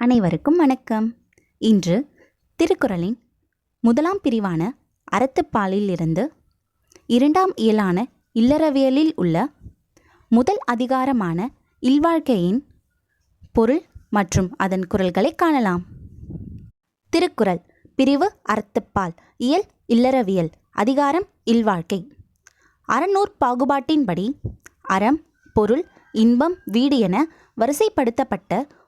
அனைவருக்கும் வணக்கம். இன்று திருக்குறளின் முதலாம் பிரிவான அறத்துப்பாலில் இருந்து இரண்டாம் இயலான இல்லறவியலில் உள்ள முதல் அதிகாரமான இல்வாழ்க்கையின் பொருள் மற்றும் அதன் குரல்களை காணலாம். திருக்குறள் பிரிவு அறத்துப்பால் இயல் இல்லறவியல் அதிகாரம் இல்வாழ்க்கை. அறநூற் பாகுபாட்டின்படி அறம் பொருள் இன்பம் வீடு என வரிசைப்படுத்தப்பட்ட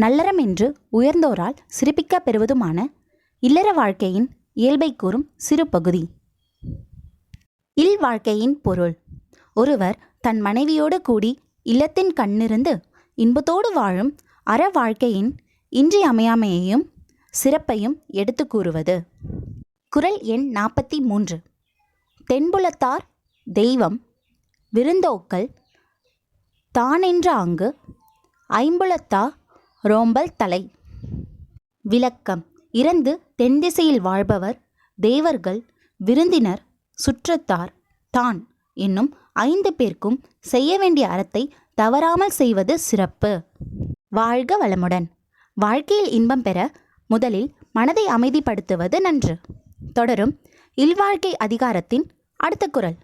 நல்லறம் என்று உயர்ந்தோரால் சிறப்பிக்க பெறுவதுமான இல்லற வாழ்க்கையின் இயல்பை கூறும் சிறு பகுதி. இல் வாழ்க்கையின் பொருள். ஒருவர் தன் மனைவியோடு கூடி இல்லத்தின் கண்ணிருந்து இன்பத்தோடு வாழும் அற வாழ்க்கையின் இன்றியமையாமையையும் சிறப்பையும் எடுத்து கூறுவது. குறள் எண் நாற்பத்தி மூன்று. தென்புலத்தார் தெய்வம். விருந்தோக்கல் தானென்ற அங்கு ஐம்புலத்தா ரோம்பல் தலை. விளக்கம். இறந்து தென்திசையில் வாழ்பவர் தேவர்கள் விருந்தினர் சுற்றத்தார் தான் என்னும் ஐந்து பேர்க்கும் செய்ய வேண்டிய அறத்தை தவறாமல் செய்வது சிறப்பு. வாழ்க வளமுடன். வாழ்க்கையில் இன்பம் பெற முதலில் மனதை அமைதிப்படுத்துவது நன்று. தொடரும் இல்வாழ்க்கை அதிகாரத்தின் அடுத்த குரல்.